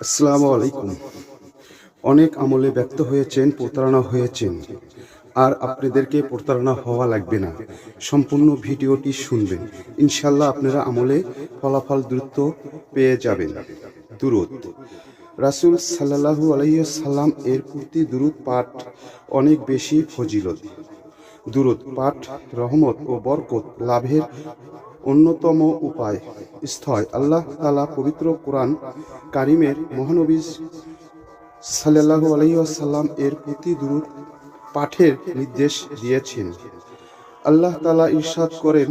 আসসালামু আলাইকুম। অনেক আমলে ব্যক্ত হয়েছেন, প্রতারণা হয়েছেন। আর আপনাদেরকে প্রতারণা হওয়া লাগবে না। সম্পূর্ণ ভিডিওটি শুনবেন। ইনশাল্লাহ আপনারা আমলে ফলাফল দ্রুত পেয়ে যাবেন। দূরত রাসূল সাল্লাল্লাহু আলাইহি সাল্লাম এর প্রতি দুরুদ পাঠ অনেক বেশি ফজিলত। দুরুদ পাঠ রহমত ও বরকত লাভের অন্যতম উপায় স্থয় আল্লাহ তালা পবিত্র কোরআন কারিমের মহানবী সাল্লাল্লাহু আলাইহি সাল্লাম এর প্রতি দুরুদ পাঠের নির্দেশ দিয়েছেন। আল্লাহ তালা ইরশাদ করেন,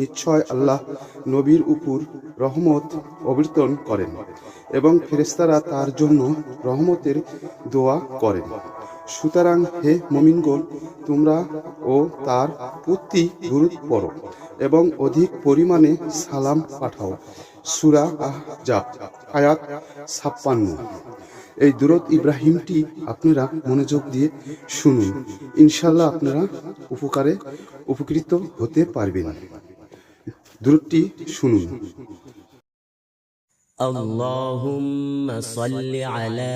নিশ্চয় আল্লাহ নবীর উপর রহমত অবর্তন করেন এবং ফেরেস্তারা তার জন্য রহমতের দোয়া করেন। সুতরাং হে মমিনগণ তোমরা ও তার প্রতি দুরুদ পড়ো এবং অধিক পরিমাণে সালাম পাঠাও সুরা আহজাব আয়াত ছাপ্পান্ন এই দুরত ইব্রাহিমটি আপনারা মনোযোগ দিয়ে শুনুন ইনশাল্লাহ আপনারা উপকারে উপকৃত হতে পারবেন দুরুদটি শুনুন اللهم صل على